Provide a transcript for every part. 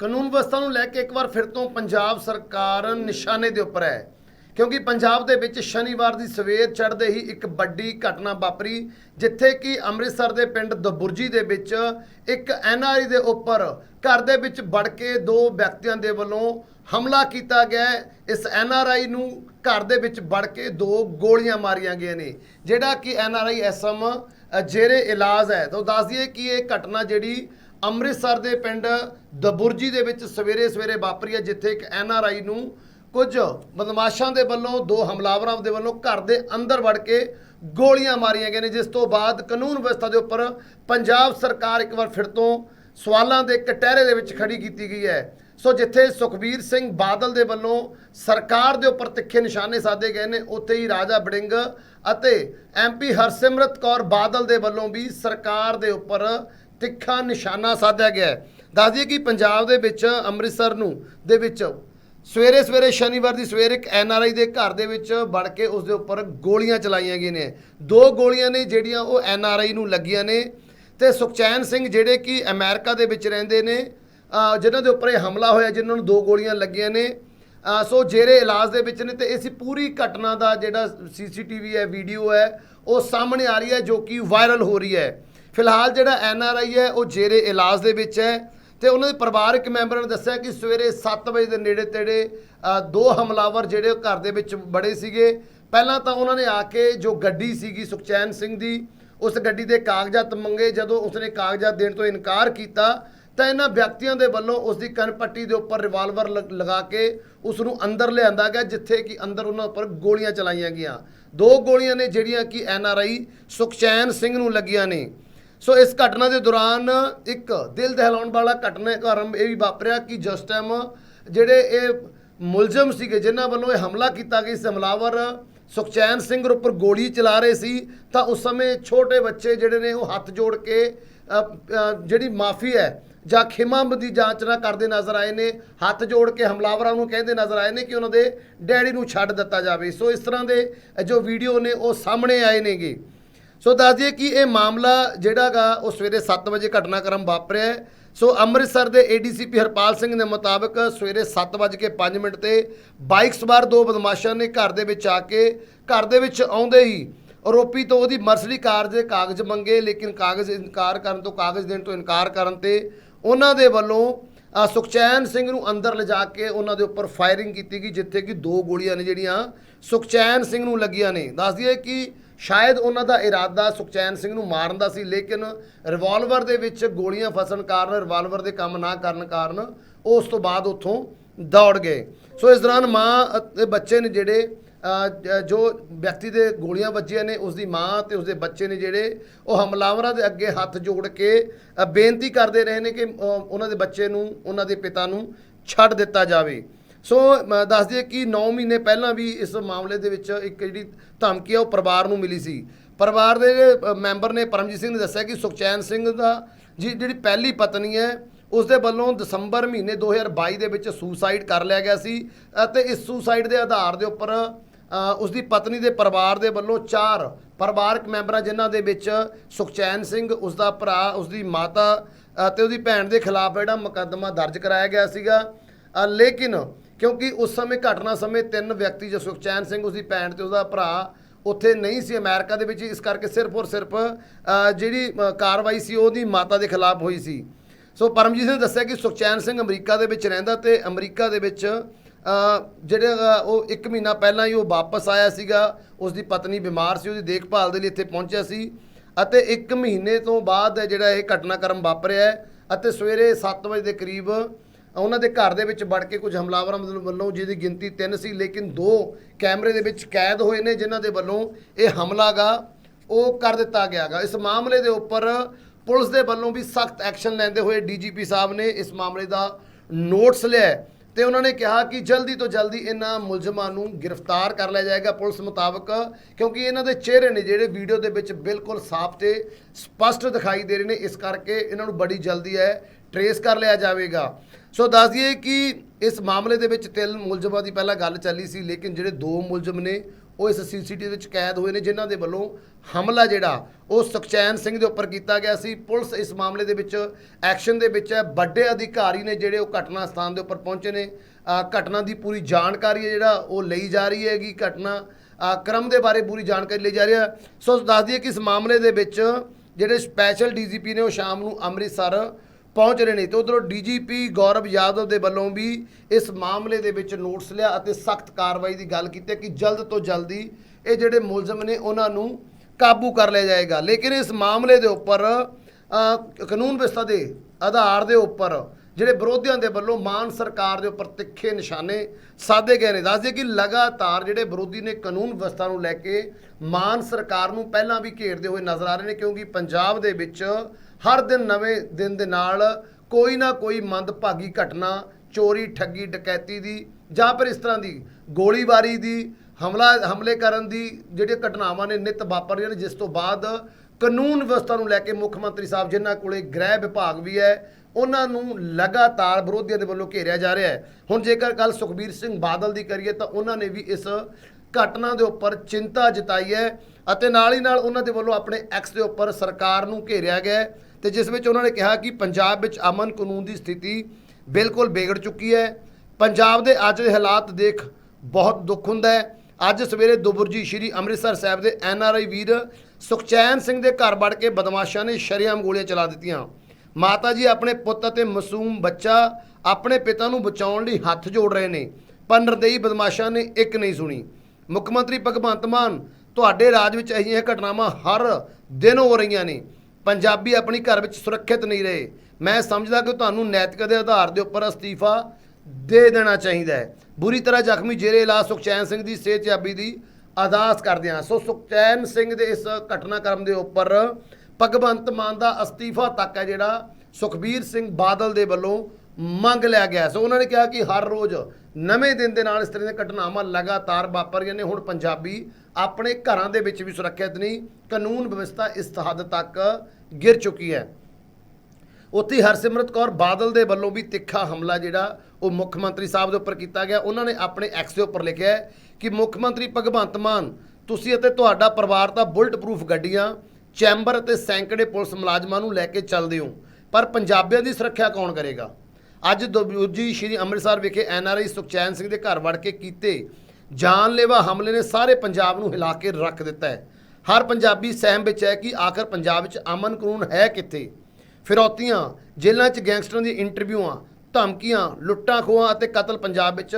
ਕਾਨੂੰਨ ਵਿਵਸਥਾ ਨੂੰ ਲੈ ਕੇ ਇੱਕ ਵਾਰ ਫਿਰ ਤੋਂ ਪੰਜਾਬ ਸਰਕਾਰ ਨਿਸ਼ਾਨੇ ਦੇ ਉੱਪਰ ਹੈ ਕਿਉਂਕਿ ਪੰਜਾਬ ਦੇ ਵਿੱਚ ਸ਼ਨੀਵਾਰ ਦੀ ਸਵੇਰ ਚੜ੍ਹਦੇ ਹੀ ਇੱਕ ਵੱਡੀ ਘਟਨਾ ਵਾਪਰੀ, ਜਿੱਥੇ ਕਿ ਅੰਮ੍ਰਿਤਸਰ ਦੇ ਪਿੰਡ ਦਬੁਰਜੀ ਦੇ ਵਿੱਚ ਇੱਕ ਐਨਆਰਆਈ ਦੇ ਉੱਪਰ ਘਰ ਦੇ ਵਿੱਚ ਵੜ ਕੇ ਦੋ ਵਿਅਕਤੀਆਂ ਦੇ ਵੱਲੋਂ ਹਮਲਾ ਕੀਤਾ ਗਿਆ ਹੈ। ਇਸ ਐਨਆਰਆਈ ਨੂੰ ਘਰ ਦੇ ਵਿੱਚ ਵੜ ਕੇ ਦੋ ਗੋਲੀਆਂ ਮਾਰੀਆਂ ਗਈਆਂ ਨੇ, ਜਿਹੜਾ ਕਿ ਐਨਆਰਆਈ ਐਸਐਮ ਜੇਰੇ ਇਲਾਜ ਹੈ ਤਾਂ ਦੱਸ ਦਈਏ ਕਿ ਇਹ ਘਟਨਾ ਜਿਹੜੀ ਅੰਮ੍ਰਿਤਸਰ ਦੇ ਪਿੰਡ ਦਬੁਰਜੀ ਦੇ ਵਿੱਚ ਸਵੇਰੇ ਸਵੇਰੇ ਵਾਪਰੀ ਹੈ, ਜਿੱਥੇ ਇੱਕ ਐੱਨ ਆਰ ਆਈ ਨੂੰ ਕੁਝ ਬਦਮਾਸ਼ਾਂ ਦੇ ਵੱਲੋਂ, ਦੋ ਹਮਲਾਵਰਾਂ ਦੇ ਵੱਲੋਂ ਘਰ ਦੇ ਅੰਦਰ ਵੜ ਕੇ ਗੋਲੀਆਂ ਮਾਰੀਆਂ ਗਈਆਂ ਨੇ, ਜਿਸ ਤੋਂ ਬਾਅਦ ਕਾਨੂੰਨ ਵਿਵਸਥਾ ਦੇ ਉੱਪਰ ਪੰਜਾਬ ਸਰਕਾਰ ਇੱਕ ਵਾਰ ਫਿਰ ਤੋਂ ਸਵਾਲਾਂ ਦੇ ਕਟਹਿਰੇ ਦੇ ਵਿੱਚ ਖੜੀ ਕੀਤੀ ਗਈ ਹੈ। ਸੋ ਜਿੱਥੇ ਸੁਖਬੀਰ ਸਿੰਘ ਬਾਦਲ ਦੇ ਵੱਲੋਂ ਸਰਕਾਰ ਦੇ ਉੱਪਰ ਤਿੱਖੇ ਨਿਸ਼ਾਨੇ ਸਾਧੇ ਗਏ ਨੇ, ਉੱਥੇ ਹੀ ਰਾਜਾ ਬੜਿੰਗ ਅਤੇ ਐਮਪੀ ਹਰਸਿਮਰਤ ਕੌਰ ਬਾਦਲ ਦੇ ਵੱਲੋਂ ਵੀ ਸਰਕਾਰ ਦੇ ਉੱਪਰ ਤਿੱਖਾ ਨਿਸ਼ਾਨਾ ਸਾਧਿਆ ਗਿਆ ਹੈ। ਦੱਸ ਦਈਏ ਕਿ ਪੰਜਾਬ ਦੇ ਵਿੱਚ, ਅੰਮ੍ਰਿਤਸਰ ਨੂੰ, ਦੇ ਵਿੱਚ ਸਵੇਰੇ ਸਵੇਰੇ ਸ਼ਨੀਵਾਰ ਦੀ ਸਵੇਰ ਇੱਕ ਐਨਆਰਆਈ ਦੇ ਘਰ ਦੇ ਵਿੱਚ ਵੜ ਕੇ ਉਸ ਦੇ ਉੱਪਰ ਗੋਲੀਆਂ ਚਲਾਈਆਂ ਗਈਆਂ ਨੇ। ਦੋ ਗੋਲੀਆਂ ਨੇ ਜਿਹੜੀਆਂ ਉਹ ਐਨਆਰਆਈ ਨੂੰ ਲੱਗੀਆਂ ਨੇ ਤੇ ਸੁਖਚੈਨ ਸਿੰਘ ਜਿਹੜੇ ਕਿ ਅਮਰੀਕਾ ਦੇ ਵਿੱਚ ਰਹਿੰਦੇ ਨੇ ਜਿਨ੍ਹਾਂ ਦੇ ਉੱਪਰ ਇਹ ਹਮਲਾ ਹੋਇਆ, ਜਿਨ੍ਹਾਂ ਨੂੰ ਦੋ ਗੋਲੀਆਂ ਲੱਗੀਆਂ ਨੇ। ਸੋ ਜੇਰੇ ਇਲਾਜ ਦੇ ਵਿੱਚ ਨੇ ਤੇ ਇਸ ਪੂਰੀ ਘਟਨਾ ਦਾ ਜਿਹੜਾ ਸੀਸੀਟੀਵੀ ਹੈ, ਵੀਡੀਓ ਹੈ, ਉਹ ਸਾਹਮਣੇ ਆ ਰਹੀ ਹੈ ਜੋ ਕਿ ਵਾਇਰਲ ਹੋ ਰਹੀ ਹੈ। ਫਿਲਹਾਲ ਜਿਹੜਾ ਐੱਨ ਆਰ ਆਈ ਹੈ, ਉਹ ਜੇਰੇ ਇਲਾਜ ਦੇ ਵਿੱਚ ਹੈ ਤੇ ਉਹਨਾਂ ਦੇ ਪਰਿਵਾਰਕ ਮੈਂਬਰਾਂ ਨੇ ਦੱਸਿਆ ਕਿ ਸਵੇਰੇ 7 ਵਜੇ ਦੇ ਨੇੜੇ ਤੇੜੇ ਦੋ ਹਮਲਾਵਰ ਜਿਹੜੇ ਉਹ ਘਰ ਦੇ ਵਿੱਚ ਬੜੇ ਸੀਗੇ। ਪਹਿਲਾਂ ਤਾਂ ਉਹਨਾਂ ਨੇ ਆ ਕੇ ਜੋ ਗੱਡੀ ਸੀਗੀ ਸੁਖਚੈਨ ਸਿੰਘ ਦੀ, ਉਸ ਗੱਡੀ ਦੇ ਕਾਗਜ਼ਾਤ ਮੰਗੇ। ਜਦੋਂ ਉਸਨੇ ਕਾਗਜ਼ਾਤ ਦੇਣ ਤੋਂ ਇਨਕਾਰ ਕੀਤਾ, ਤਾਂ ਇਹਨਾਂ ਵਿਅਕਤੀਆਂ ਦੇ ਵੱਲੋਂ ਉਸ ਦੀ ਕਨਪੱਟੀ ਦੇ ਉੱਪਰ ਰਿਵਾਲਵਰ ਲ- ਲਗਾ ਕੇ ਉਸ ਨੂੰ ਅੰਦਰ ਲਿਆਂਦਾ ਗਿਆ, ਜਿੱਥੇ ਕਿ ਅੰਦਰ ਉਹਨਾਂ ਉੱਪਰ ਗੋਲੀਆਂ ਚਲਾਈਆਂ ਗਈਆਂ। ਦੋ ਗੋਲੀਆਂ ਨੇ ਜਿਹੜੀਆਂ ਕਿ N R I Sukhchain Singh ਨੂੰ ਲੱਗੀਆਂ ਨੇ। ਸੋ ਇਸ ਘਟਨਾ ਦੇ ਦੌਰਾਨ ਇੱਕ ਦਿਲ ਦਹਿਲਾਉਣ ਵਾਲਾ ਘਟਨਾ ਕਾਰਨ ਇਹ ਵੀ ਵਾਪਰਿਆ ਕਿ ਜਿਸ ਟਾਈਮ ਜਿਹੜੇ ਇਹ ਮੁਲਜ਼ਮ ਸੀਗੇ, ਜਿਨ੍ਹਾਂ ਵੱਲੋਂ ਇਹ ਹਮਲਾ ਕੀਤਾ ਗਿਆ ਸੀ, ਹਮਲਾਵਰ ਸੁਖਚੈਨ ਸਿੰਘ ਉੱਪਰ ਗੋਲੀ ਚਲਾ ਰਹੇ ਸੀ, ਤਾਂ ਉਸ ਸਮੇਂ ਛੋਟੇ ਬੱਚੇ ਜਿਹੜੇ ਨੇ ਉਹ ਹੱਥ ਜੋੜ ਕੇ ਜਿਹੜੀ ਮਾਫੀ ਹੈ ਜਾਂ ਖਿਮਾ ਦੀ ਜਾਂਚ ਨਾ ਕਰਦੇ ਨਜ਼ਰ ਆਏ ਨੇ, ਹੱਥ ਜੋੜ ਕੇ ਹਮਲਾਵਰਾਂ ਨੂੰ ਕਹਿੰਦੇ ਨਜ਼ਰ ਆਏ ਨੇ ਕਿ ਉਹਨਾਂ ਦੇ ਡੈਡੀ ਨੂੰ ਛੱਡ ਦਿੱਤਾ ਜਾਵੇ। ਸੋ ਇਸ ਤਰ੍ਹਾਂ ਦੇ ਜੋ ਵੀਡੀਓ ਨੇ ਉਹ ਸਾਹਮਣੇ ਆਏ ਨੇਗੇ। ਸੋ ਦੱਸ ਦਈਏ ਕਿ ਇਹ ਮਾਮਲਾ ਜਿਹੜਾਗਾ ਉਹ ਸਵੇਰੇ 7 ਵਜੇ ਘਟਨਾਕ੍ਰਮ ਵਾਪਰਿਆ ਸੋ ਅੰਮ੍ਰਿਤਸਰ ਦੇ ਏਡੀਸੀਪੀ ਹਰਪਾਲ ਸਿੰਘ ਦੇ ਮੁਤਾਬਕ ਸਵੇਰੇ 7:05 ਮਿੰਟ ਤੇ ਬਾਈਕ ਸਵਾਰ ਦੋ ਬਦਮਾਸ਼ਾਂ ਨੇ ਘਰ ਦੇ ਵਿੱਚ ਆ ਕੇ, ਘਰ ਦੇ ਵਿੱਚ ਆਉਂਦੇ ਹੀ ਆਰੋਪੀ ਤੋਂ ਉਹਦੀ ਮਰਸਡੀ ਕਾਰ ਦੇ ਕਾਗਜ਼ ਮੰਗੇ, ਲੇਕਿਨ ਕਾਗਜ਼ ਇਨਕਾਰ ਕਰਨ ਤੋਂ ਕਾਗਜ਼ ਦੇਣ ਤੋਂ ਇਨਕਾਰ ਕਰਨ ਤੇ ਉਹਨਾਂ ਦੇ ਵੱਲੋਂ ਸੁਖਚੈਨ ਸਿੰਘ ਨੂੰ ਅੰਦਰ ਲਿਜਾ ਕੇ ਉਹਨਾਂ ਦੇ ਉੱਪਰ ਫਾਇਰਿੰਗ ਕੀਤੀ ਗਈ, ਜਿੱਥੇ ਕਿ ਦੋ ਗੋਲੀਆਂ ਨੇ ਜਿਹੜੀਆਂ ਸੁਖਚੈਨ ਸਿੰਘ ਨੂੰ ਲੱਗੀਆਂ ਨੇ। ਦੱਸ ਦਈਏ ਕਿ ਸ਼ਾਇਦ ਉਹਨਾਂ ਦਾ ਇਰਾਦਾ ਸੁਖਚੈਨ ਸਿੰਘ ਨੂੰ ਮਾਰਨ ਦਾ ਸੀ, ਲੇਕਿਨ ਰਿਵਾਲਵਰ ਦੇ ਵਿੱਚ ਗੋਲੀਆਂ ਫਸਣ ਕਾਰਨ ਰਿਵਾਲਵਰ ਦੇ ਕੰਮ ਨਾ ਕਰਨ ਕਾਰਨ ਉਹ ਉਸ ਤੋਂ ਬਾਅਦ ਉੱਥੋਂ ਦੌੜ ਗਏ। ਸੋ ਇਸ ਦੌਰਾਨ ਮਾਂ ਅਤੇ ਬੱਚੇ ਨੇ ਜਿਹੜੇ ਜੋ ਵਿਅਕਤੀ ਦੇ ਗੋਲੀਆਂ ਵੱਜੀਆਂ ਨੇ ਉਸ ਦੀ ਮਾਂ ਤੇ ਉਸ ਦੇ ਬੱਚੇ ਨੇ ਜਿਹੜੇ, ਉਹ ਹਮਲਾਵਰਾਂ ਦੇ ਅੱਗੇ ਹੱਥ ਜੋੜ ਕੇ ਬੇਨਤੀ ਕਰਦੇ ਰਹੇ ਨੇ ਕਿ ਉਹਨਾਂ ਦੇ ਬੱਚੇ ਨੂੰ, ਉਹਨਾਂ ਦੇ ਪਿਤਾ ਨੂੰ ਛੱਡ ਦਿੱਤਾ ਜਾਵੇ। ਸੋ ਮੈਂ ਦੱਸ ਦਈਏ ਕਿ 9 ਮਹੀਨੇ ਪਹਿਲਾਂ ਵੀ ਇਸ ਮਾਮਲੇ ਦੇ ਵਿੱਚ ਇੱਕ ਜਿਹੜੀ ਧਮਕੀ ਆ ਉਹ ਪਰਿਵਾਰ ਨੂੰ ਮਿਲੀ ਸੀ। ਪਰਿਵਾਰ ਦੇ ਮੈਂਬਰ ਨੇ ਪਰਮਜੀਤ ਸਿੰਘ ਨੇ ਦੱਸਿਆ ਕਿ ਸੁਖਚੈਨ ਸਿੰਘ ਦਾ ਜੀ ਜਿਹੜੀ ਪਹਿਲੀ ਪਤਨੀ ਹੈ ਉਸ ਦੇ ਵੱਲੋਂ ਦਸੰਬਰ ਮਹੀਨੇ 2022 ਦੇ ਵਿੱਚ ਸੁਸਾਈਡ ਕਰ ਲਿਆ ਗਿਆ ਸੀ ਅਤੇ ਇਸ ਸੁਸਾਈਡ ਦੇ ਆਧਾਰ ਦੇ ਉੱਪਰ ਅ, ਉਸ ਦੀ ਪਤਨੀ ਦੇ ਪਰਿਵਾਰ ਦੇ ਵੱਲੋਂ ਚਾਰ ਪਰਿਵਾਰਕ ਮੈਂਬਰਾਂ ਜਿਨ੍ਹਾਂ ਦੇ ਵਿੱਚ ਸੁਖਚੈਨ ਸਿੰਘ ਉਸ ਦਾ ਭਰਾ ਉਸ ਦੀ ਮਾਤਾ ਅਤੇ ਉਹਦੀ ਭੈਣ ਦੇ ਖਿਲਾਫ ਜਿਹੜਾ ਮੁਕੱਦਮਾ ਦਰਜ ਕਰਾਇਆ ਗਿਆ ਸੀਗਾ। ਲੇਕਿਨ ਕਿਉਂਕਿ ਉਸ ਸਮੇਂ, ਘਟਨਾ ਸਮੇਂ ਤਿੰਨ ਵਿਅਕਤੀ ਜੋ ਸੁਖਚੈਨ ਸਿੰਘ, ਉਸਦੀ ਭੈਣ ਤੇ ਉਹਦਾ ਭਰਾ ਉੱਥੇ ਨਹੀਂ ਸੀ। ਅਮਰੀਕਾ ਦੇ ਵਿੱਚ ਇਸ ਕਰਕੇ ਸਿਰਫ ਔਰ ਸਿਰਫ ਜਿਹੜੀ ਕਾਰਵਾਈ ਸੀ, ਉਹਦੀ ਮਾਤਾ ਦੇ ਖਿਲਾਫ ਹੋਈ ਸੀ। ਸੋ ਪਰਮਜੀਤ ਨੇ ਦੱਸਿਆ ਕਿ ਸੁਖਚੈਨ ਸਿੰਘ ਅਮਰੀਕਾ ਦੇ ਵਿੱਚ ਰਹਿੰਦਾ ਤੇ ਅਮਰੀਕਾ ਦੇ ਵਿੱਚ ਜਿਹੜਾ ਉਹ 1 ਮਹੀਨਾ ਪਹਿਲਾਂ ਹੀ ਉਹ ਵਾਪਸ ਆਇਆ ਸੀਗਾ। ਉਸ ਦੀ ਪਤਨੀ ਬਿਮਾਰ ਸੀ, ਉਹਦੀ ਦੇਖਭਾਲ ਦੇ ਲਈ ਇੱਥੇ ਪਹੁੰਚਿਆ ਸੀ ਅਤੇ 1 ਮਹੀਨੇ ਤੋਂ ਬਾਅਦ ਜਿਹੜਾ ਇਹ ਘਟਨਾਕ੍ਰਮ ਵਾਪਰਿਆ ਅਤੇ ਸਵੇਰੇ 7 ਵਜੇ ਦੇ ਕਰੀਬ ਉਹਨਾਂ ਦੇ ਘਰ ਦੇ ਵਿੱਚ ਵੜ ਕੇ ਕੁਝ ਹਮਲਾਵਰਾਂ ਵੱਲੋਂ- ਜਿਹਦੀ ਗਿਣਤੀ 3 ਸੀ, ਲੇਕਿਨ ਦੋ ਕੈਮਰੇ ਦੇ ਵਿੱਚ ਕੈਦ ਹੋਏ ਨੇ, ਜਿਨ੍ਹਾਂ ਦੇ ਵੱਲੋਂ ਇਹ ਹਮਲਾਗਾ ਉਹ ਕਰ ਦਿੱਤਾ ਗਿਆਗਾ ਇਸ ਮਾਮਲੇ ਦੇ ਉੱਪਰ ਪੁਲਿਸ ਦੇ ਵੱਲੋਂ ਵੀ ਸਖਤ ਐਕਸ਼ਨ ਲੈਂਦੇ ਹੋਏ ਡੀਜੀਪੀ ਸਾਹਿਬ ਨੇ ਇਸ ਮਾਮਲੇ ਦਾ ਨੋਟਸ ਲਿਆ ਹੈ ਤੇ ਉਹਨਾਂ ਨੇ ਕਿਹਾ ਕਿ ਜਲਦੀ ਤੋਂ ਜਲਦੀ ਇਹਨਾਂ ਮੁਲਜ਼ਮਾਂ ਨੂੰ ਗ੍ਰਿਫਤਾਰ ਕਰ ਲਿਆ ਜਾਏਗਾ ਪੁਲਿਸ ਮੁਤਾਬਕ, ਕਿਉਂਕਿ ਇਹਨਾਂ ਦੇ ਚਿਹਰੇ ਨੇ ਜਿਹੜੇ ਵੀਡੀਓ ਦੇ ਵਿੱਚ ਬਿਲਕੁਲ ਸਾਫ਼ ਤੇ ਸਪਸ਼ਟ ਦਿਖਾਈ ਦੇ ਰਹੇ ਨੇ। ਇਸ ਕਰਕੇ ਇਹਨਾਂ ਨੂੰ ਬੜੀ ਜਲਦੀ ਹੈ ਟਰੇਸ ਕਰ ਲਿਆ ਜਾਵੇਗਾ। ਸੋ ਦੱਸ ਦਈਏ ਕਿ ਇਸ ਮਾਮਲੇ ਦੇ ਵਿੱਚ ਤਿੰਨ ਮੁਲਜ਼ਮਾਂ ਦੀ ਪਹਿਲਾਂ ਗੱਲ ਚੱਲੀ ਸੀ, ਲੇਕਿਨ ਜਿਹੜੇ ਦੋ ਮੁਲਜ਼ਮ ਨੇ, ਉਹ ਇਸ ਸੀਸੀਟੀਵੀ ਵਿੱਚ ਕੈਦ ਹੋਏ ਨੇ, ਜਿਨ੍ਹਾਂ ਦੇ ਵੱਲੋਂ ਹਮਲਾ ਜਿਹੜਾ, ਉਹ ਸੁਖਚੈਨ ਸਿੰਘ ਦੇ ਉੱਪਰ ਕੀਤਾ ਗਿਆ ਸੀ। ਪੁਲਿਸ ਇਸ ਮਾਮਲੇ ਦੇ ਵਿੱਚ ਐਕਸ਼ਨ ਦੇ ਵਿੱਚ ਹੈ। ਵੱਡੇ ਅਧਿਕਾਰੀ ਨੇ ਜਿਹੜੇ ਉਹ ਘਟਨਾ ਸਥਾਨ ਦੇ ਉੱਪਰ ਪਹੁੰਚੇ ਨੇ। ਘਟਨਾ ਦੀ ਪੂਰੀ ਜਾਣਕਾਰੀ ਹੈ ਜਿਹੜਾ, ਉਹ ਲਈ ਜਾ ਰਹੀ ਹੈਗੀ ਘਟਨਾ। ਕ੍ਰਮ ਦੇ ਬਾਰੇ ਪੂਰੀ ਜਾਣਕਾਰੀ ਲਈ ਜਾ ਰਹੀ ਹੈ। ਸੋ ਦੱਸ ਦਈਏ ਕਿ ਇਸ ਮਾਮਲੇ ਦੇ ਵਿੱਚ ਜਿਹੜੇ ਸਪੈਸ਼ਲ ਡੀਜੀਪੀ ਨੇ, ਉਹ ਸ਼ਾਮ ਨੂੰ ਅੰਮ੍ਰਿਤਸਰ ਪਹੁੰਚ ਰਹੇ ਨੇ ਤੇ ਉਧਰੋਂ ਡੀਜੀਪੀ ਗੌਰਵ ਯਾਦਵ ਦੇ ਵੱਲੋਂ ਵੀ ਇਸ ਮਾਮਲੇ ਦੇ ਵਿੱਚ ਨੋਟਿਸ ਲਿਆ ਅਤੇ ਸਖਤ ਕਾਰਵਾਈ ਦੀ ਗੱਲ ਕੀਤੀ ਹੈ ਕਿ ਜਲਦ ਤੋਂ ਜਲਦੀ ਇਹ ਜਿਹੜੇ ਮੁਲਜ਼ਮ ਨੇ ਉਹਨਾਂ ਨੂੰ ਕਾਬੂ ਕਰ ਲਿਆ ਜਾਏਗਾ। ਲੇਕਿਨ ਇਸ ਮਾਮਲੇ ਦੇ ਉੱਪਰ ਕਾਨੂੰਨ ਵਿਵਸਥਾ ਦੇ ਆਧਾਰ ਦੇ ਉੱਪਰ ਜਿਹੜੇ ਵਿਰੋਧੀਆਂ ਦੇ ਵੱਲੋਂ ਮਾਨ ਸਰਕਾਰ ਦੇ ਉੱਪਰ ਤਿੱਖੇ ਨਿਸ਼ਾਨੇ ਸਾਧੇ ਗਏ ਨੇ। ਦੱਸਦੇ ਕਿ ਲਗਾਤਾਰ ਜਿਹੜੇ ਵਿਰੋਧੀ ਨੇ ਕਾਨੂੰਨ ਵਿਵਸਥਾ ਨੂੰ ਲੈ ਕੇ ਮਾਨ ਸਰਕਾਰ ਨੂੰ ਪਹਿਲਾਂ ਵੀ ਘੇਰਦੇ ਹੋਏ ਨਜ਼ਰ ਆ ਰਹੇ ਨੇ ਕਿਉਂਕਿ ਪੰਜਾਬ ਦੇ ਵਿੱਚ ਹਰ ਦਿਨ ਨਵੇਂ ਦਿਨ ਦੇ ਨਾਲ ਕੋਈ ਨਾ ਕੋਈ ਮੰਦਭਾਗੀ ਘਟਨਾ, ਚੋਰੀ, ਠੱਗੀ, ਡਕੈਤੀ ਦੀ ਜਾਂ ਫਿਰ ਇਸ ਤਰ੍ਹਾਂ ਦੀ ਗੋਲੀਬਾਰੀ ਦੀ, ਹਮਲਾ, ਹਮਲੇ ਕਰਨ ਦੀ ਜਿਹੜੀਆਂ ਘਟਨਾਵਾਂ ਨੇ, ਨਿਤ ਵਾਪਰ ਰਹੀਆਂ ਨੇ, ਜਿਸ ਤੋਂ ਬਾਅਦ ਕਾਨੂੰਨ ਵਿਵਸਥਾ ਨੂੰ ਲੈ ਕੇ ਮੁੱਖ ਮੰਤਰੀ ਸਾਹਿਬ ਜਿਨ੍ਹਾਂ ਕੋਲੇ ਗ੍ਰਹਿ ਵਿਭਾਗ ਵੀ ਹੈ, ਉਹਨਾਂ ਨੂੰ ਲਗਾਤਾਰ ਵਿਰੋਧੀਆਂ ਦੇ ਵੱਲੋਂ ਘੇਰਿਆ ਜਾ ਰਿਹਾ ਹੈ। ਹੁਣ ਜੇਕਰ ਗੱਲ ਸੁਖਬੀਰ ਸਿੰਘ ਬਾਦਲ ਦੀ ਕਰੀਏ ਤਾਂ ਉਹਨਾਂ ਨੇ ਵੀ ਇਸ ਘਟਨਾ ਦੇ ਉੱਪਰ ਚਿੰਤਾ ਜਤਾਈ ਹੈ ਅਤੇ ਨਾਲ ਹੀ ਨਾਲ ਉਹਨਾਂ ਦੇ ਵੱਲੋਂ ਆਪਣੇ ਐਕਸ ਦੇ ਉੱਪਰ ਸਰਕਾਰ ਨੂੰ ਘੇਰਿਆ ਗਿਆ ਹੈ। ਤੇ ਜਿਸ ਵਿੱਚ ਉਹਨਾਂ ਨੇ ਕਿਹਾ ਕਿ ਪੰਜਾਬ ਵਿੱਚ ਅਮਨ ਕਾਨੂੰਨ ਦੀ ਸਥਿਤੀ ਬਿਲਕੁਲ ਵਿਗੜ ਚੁੱਕੀ ਹੈ। ਪੰਜਾਬ ਦੇ ਅੱਜ ਦੇ ਹਾਲਾਤ ਦੇਖ ਬਹੁਤ ਦੁੱਖ ਹੁੰਦਾ ਹੈ। ਅੱਜ ਸਵੇਰੇ ਦੁਬੁਰਜੀ ਸ਼੍ਰੀ ਅੰਮ੍ਰਿਤਸਰ ਸਾਹਿਬ ਦੇ ਐਨ ਆਰ ਆਈ ਵੀਰ ਸੁਖਚੈਨ ਸਿੰਘ ਦੇ ਘਰ ਵੜ ਕੇ ਬਦਮਾਸ਼ਾਂ ਨੇ ਸ਼ਰੇਆਮ ਗੋਲੀਆਂ ਚਲਾ ਦਿੱਤੀਆਂ। ਮਾਤਾ ਜੀ ਆਪਣੇ ਪੁੱਤ ਅਤੇ ਮਾਸੂਮ ਬੱਚਾ ਆਪਣੇ ਪਿਤਾ ਨੂੰ ਬਚਾਉਣ ਲਈ ਹੱਥ ਜੋੜ ਰਹੇ ਨੇ, ਪਰ ਨਿਰਦਈ ਬਦਮਾਸ਼ਾਂ ਨੇ ਇੱਕ ਨਹੀਂ ਸੁਣੀ। ਮੁੱਖ ਮੰਤਰੀ ਭਗਵੰਤ ਮਾਨ, ਤੁਹਾਡੇ ਰਾਜ ਵਿੱਚ ਅਜਿਹੀਆਂ ਘਟਨਾਵਾਂ ਹਰ ਦਿਨ ਹੋ ਰਹੀਆਂ ਨੇ। ਪੰਜਾਬੀ ਆਪਣੀ ਘਰ ਵਿੱਚ ਸੁਰੱਖਿਅਤ ਨਹੀਂ ਰਹੇ। ਮੈਂ ਸਮਝਦਾ ਕਿ ਤੁਹਾਨੂੰ ਨੈਤਿਕ ਦੇ ਆਧਾਰ ਦੇ ਉੱਪਰ ਅਸਤੀਫਾ ਦੇ ਦੇਣਾ ਚਾਹੀਦਾ ਹੈ। ਬੁਰੀ ਤਰ੍ਹਾਂ ਜ਼ਖਮੀ ਜੇਰੇ ਇਲਾਜ ਸੁਖਚੈਨ ਸਿੰਘ ਦੀ ਸਿਹਤਯਾਬੀ ਦੀ ਅਰਦਾਸ ਕਰਦੇ ਹਾਂ। ਸੋ ਸੁਖਚੈਨ ਸਿੰਘ ਦੇ ਇਸ ਘਟਨਾਕ੍ਰਮ ਦੇ ਉੱਪਰ ਭਗਵੰਤ ਮਾਨ ਦਾ ਅਸਤੀਫਾ ਤੱਕ ਹੈ ਜਿਹੜਾ ਸੁਖਬੀਰ ਸਿੰਘ ਬਾਦਲ ਦੇ ਵੱਲੋਂ ਮੰਗ ਲਿਆ ਗਿਆ ਸੋ ਉਹਨਾਂ ਨੇ ਕਿਹਾ ਕਿ ਹਰ ਰੋਜ਼ ਨਵੇਂ ਦਿਨ ਦੇ ਨਾਲ ਇਸ ਤਰ੍ਹਾਂ ਦੀਆਂ ਘਟਨਾਵਾਂ ਲਗਾਤਾਰ ਵਾਪਰ ਰਹੀਆਂ ਨੇ। ਹੁਣ ਪੰਜਾਬੀ ਆਪਣੇ ਘਰਾਂ ਦੇ ਵਿੱਚ ਵੀ ਸੁਰੱਖਿਅਤ ਨਹੀਂ। ਕਾਨੂੰਨ ਵਿਵਸਥਾ ਇਸ ਹੱਦ ਤੱਕ ਗਿਰ ਚੁੱਕੀ ਹੈ। ਉੱਥੇ ਹਰਸਿਮਰਤ ਕੌਰ ਬਾਦਲ ਦੇ ਵੱਲੋਂ ਵੀ ਤਿੱਖਾ ਹਮਲਾ ਜਿਹੜਾ ਉਹ ਮੁੱਖ ਮੰਤਰੀ ਸਾਹਿਬ ਦੇ ਉੱਪਰ ਕੀਤਾ ਗਿਆ। ਉਹਨਾਂ ਨੇ ਆਪਣੇ ਐਕਸ ਦੇ ਉੱਪਰ ਲਿਖਿਆ ਕਿ ਮੁੱਖ ਮੰਤਰੀ ਭਗਵੰਤ ਮਾਨ, ਤੁਸੀਂ ਅਤੇ ਤੁਹਾਡਾ ਪਰਿਵਾਰ ਤਾਂ ਬੁਲਟ ਪ੍ਰੂਫ ਗੱਡੀਆਂ, ਚੈਂਬਰ ਅਤੇ ਸੈਂਕੜੇ ਪੁਲਿਸ ਮੁਲਾਜ਼ਮਾਂ ਨੂੰ ਲੈ ਕੇ ਚੱਲਦੇ ਹੋ, ਪਰ ਪੰਜਾਬੀਆਂ ਦੀ ਸੁਰੱਖਿਆ ਕੌਣ ਕਰੇਗਾ? ਅੱਜ ਦੂਜੀ ਸ਼੍ਰੀ ਅੰਮ੍ਰਿਤਸਰ ਵਿਖੇ ਐਨਆਰਆਈ ਸੁਖਚੈਨ ਸਿੰਘ ਦੇ ਘਰ ਵੜ ਕੇ ਕੀਤੇ ਜਾਨਲੇਵਾ ਹਮਲੇ ਨੇ ਸਾਰੇ ਪੰਜਾਬ ਨੂੰ ਹਿਲਾ ਕੇ ਰੱਖ ਦਿੱਤਾ ਹੈ। ਹਰ ਪੰਜਾਬੀ ਸਹਿਮ ਵਿੱਚ ਹੈ ਕਿ ਆਖਰ ਪੰਜਾਬ ਵਿੱਚ ਅਮਨ ਕਾਨੂੰਨ ਹੈ ਕਿੱਥੇ? ਫਿਰੌਤੀਆਂ, ਜੇਲ੍ਹਾਂ 'ਚ ਗੈਂਗਸਟਰਾਂ ਦੀ ਇੰਟਰਵਿਊਆਂ, ਧਮਕੀਆਂ, ਲੁੱਟਾਂ ਖੋਹਾਂ ਅਤੇ ਕਤਲ ਪੰਜਾਬ ਵਿੱਚ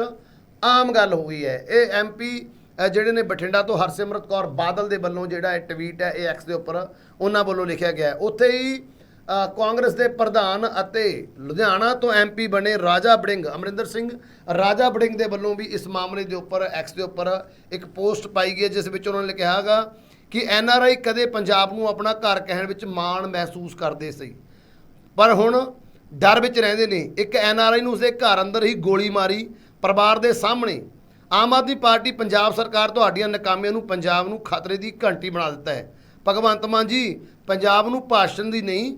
ਆਮ ਗੱਲ ਹੋ ਗਈ ਹੈ। ਇਹ ਐਮਪੀ ਜਿਹੜੇ ਨੇ ਬਠਿੰਡਾ ਤੋਂ ਹਰਸਿਮਰਤ ਕੌਰ ਬਾਦਲ ਦੇ ਵੱਲੋਂ ਜਿਹੜਾ ਇਹ ਟਵੀਟ ਹੈ, ਇਹ ਐਕਸ ਦੇ ਉੱਪਰ ਉਹਨਾਂ ਵੱਲੋਂ ਲਿਖਿਆ ਗਿਆ ਉੱਥੇ ਹੀ ਕਾਂਗਰਸ ਦੇ ਪ੍ਰਧਾਨ ਅਤੇ ਲੁਧਿਆਣਾ ਤੋਂ ਐਮਪੀ ਬਣੇ ਰਾਜਾ ਬੜਿੰਗ, ਅਮਰਿੰਦਰ ਸਿੰਘ ਰਾਜਾ ਬੜਿੰਗ ਦੇ ਵੱਲੋਂ ਵੀ ਇਸ ਮਾਮਲੇ ਦੇ ਉੱਪਰ ਐਕਸ ਦੇ ਉੱਪਰ ਇੱਕ ਪੋਸਟ ਪਾਈ ਗਈ ਹੈ, ਜਿਸ ਵਿੱਚ ਉਹਨਾਂ ਨੇ ਕਿਹਾਗਾ ਕਿ ਐੱਨ ਆਰ ਆਈ ਕਦੇ ਪੰਜਾਬ ਨੂੰ ਆਪਣਾ ਘਰ ਕਹਿਣ ਵਿੱਚ ਮਾਣ ਮਹਿਸੂਸ ਕਰਦੇ ਸੀ। ਪਰ ਹੁਣ ਡਰ ਵਿੱਚ ਰਹਿੰਦੇ ਨੇ। ਇੱਕ ਐੱਨ ਆਰ ਆਈ ਨੂੰ ਉਸਦੇ ਘਰ ਅੰਦਰ ਹੀ ਗੋਲੀ ਮਾਰੀ ਪਰਿਵਾਰ ਦੇ ਸਾਹਮਣੇ। ਆਮ ਆਦਮੀ ਪਾਰਟੀ ਪੰਜਾਬ ਸਰਕਾਰ ਤੁਹਾਡੀਆਂ ਨਾਕਾਮੀਆਂ ਨੂੰ ਪੰਜਾਬ ਨੂੰ ਖਤਰੇ ਦੀ ਘੰਟੀ ਬਣਾ ਦਿੱਤਾ ਹੈ। ਭਗਵੰਤ ਮਾਨ ਜੀ, ਪੰਜਾਬ ਨੂੰ ਭਾਸ਼ਣ ਦੀ ਨਹੀਂ,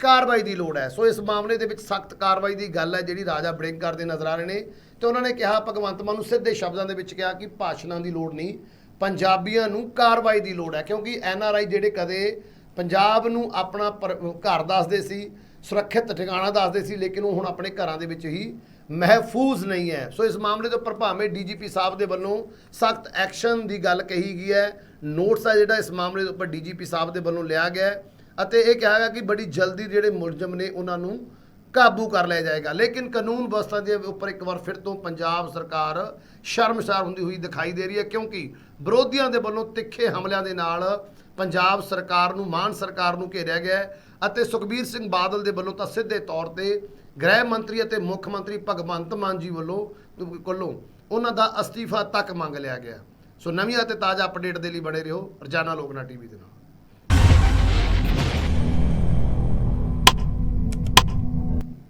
ਕਾਰਵਾਈ ਦੀ ਲੋੜ ਹੈ। ਸੋ ਇਸ ਮਾਮਲੇ ਦੇ ਵਿੱਚ ਸਖਤ ਕਾਰਵਾਈ ਦੀ ਗੱਲ ਹੈ ਜਿਹੜੀ ਰਾਜਾ ਬੜਿੰਗ ਕਰਦੇ ਨਜ਼ਰ ਆ ਰਹੇ ਨੇ। ਤੇ ਉਹਨਾਂ ਨੇ ਕਿਹਾ, ਭਗਵੰਤ ਮਾਨ ਨੂੰ ਸਿੱਧੇ ਸ਼ਬਦਾਂ ਦੇ ਵਿੱਚ ਕਿਹਾ ਕਿ ਭਾਸ਼ਣਾਂ ਦੀ ਲੋੜ ਨਹੀਂ। ਪੰਜਾਬੀਆਂ ਨੂੰ ਕਾਰਵਾਈ ਦੀ ਲੋੜ ਹੈ, ਕਿਉਂਕਿ ਐੱਨ ਆਰ ਆਈ ਜਿਹੜੇ ਕਦੇ ਪੰਜਾਬ ਨੂੰ ਆਪਣਾ ਪਰ- ਘਰ ਦੱਸਦੇ ਸੀ, ਸੁਰੱਖਿਅਤ ਠਿਕਾਣਾ ਦੱਸਦੇ ਸੀ, ਲੇਕਿਨ ਉਹ ਹੁਣ ਆਪਣੇ ਘਰਾਂ ਦੇ ਵਿੱਚ ਹੀ ਮਹਿਫੂਜ਼ ਨਹੀਂ ਹੈ। ਸੋ ਇਸ ਮਾਮਲੇ ਦੇ ਉੱਪਰ ਭਾਵੇਂ ਡੀਜੀਪੀ ਸਾਹਿਬ ਦੇ ਵੱਲੋਂ ਸਖਤ ਐਕਸ਼ਨ ਦੀ ਗੱਲ ਕਹੀ ਗਈ ਹੈ, ਨੋਟਸ ਆ ਜਿਹੜਾ ਇਸ ਮਾਮਲੇ ਦੇ ਉੱਪਰ ਡੀਜੀਪੀ ਸਾਹਿਬ ਦੇ ਵੱਲੋਂ ਲਿਆ ਗਿਆ ਅਤੇ ਇਹ ਕਿਹਾ ਗਿਆ ਕਿ ਬੜੀ ਜਲਦੀ ਜਿਹੜੇ ਮੁਲਜ਼ਮ ਨੇ ਉਹਨਾਂ ਨੂੰ ਕਾਬੂ ਕਰ ਲਿਆ ਜਾਏਗਾ। ਲੇਕਿਨ ਕਾਨੂੰਨ ਵਿਵਸਥਾ ਦੇ ਉੱਪਰ ਇੱਕ ਵਾਰ ਫਿਰ ਤੋਂ ਪੰਜਾਬ ਸਰਕਾਰ ਸ਼ਰਮਸਾਰ ਹੁੰਦੀ ਹੋਈ ਦਿਖਾਈ ਦੇ ਰਹੀ ਹੈ ਕਿਉਂਕਿ ਵਿਰੋਧੀਆਂ ਦੇ ਵੱਲੋਂ ਤਿੱਖੇ ਹਮਲਿਆਂ ਦੇ ਨਾਲ ਪੰਜਾਬ ਸਰਕਾਰ ਨੂੰ, ਮਾਨ ਸਰਕਾਰ ਨੂੰ ਘੇਰਿਆ ਗਿਆ ਅਤੇ ਸੁਖਬੀਰ ਸਿੰਘ ਬਾਦਲ ਦੇ ਵੱਲੋਂ ਤਾਂ ਸਿੱਧੇ ਤੌਰ ਤੇ ਗ੍ਰਹਿ ਮੰਤਰੀ ਅਤੇ ਮੁੱਖ ਮੰਤਰੀ ਭਗਵੰਤ ਮਾਨ ਜੀ ਵੱਲੋਂ ਕੋਲੋਂ ਉਹਨਾਂ ਦਾ ਅਸਤੀਫਾ ਤੱਕ ਮੰਗ ਲਿਆ ਗਿਆ ਸੋ ਨਵੀਆਂ ਅਤੇ ਤਾਜ਼ਾ ਅਪਡੇਟ ਦੇ ਲਈ ਬਣੇ ਰਹੋ ਰਜਾਨਾ ਲੋਕਨਾ ਟੀਵੀ ਦੇ ਨਾਲ।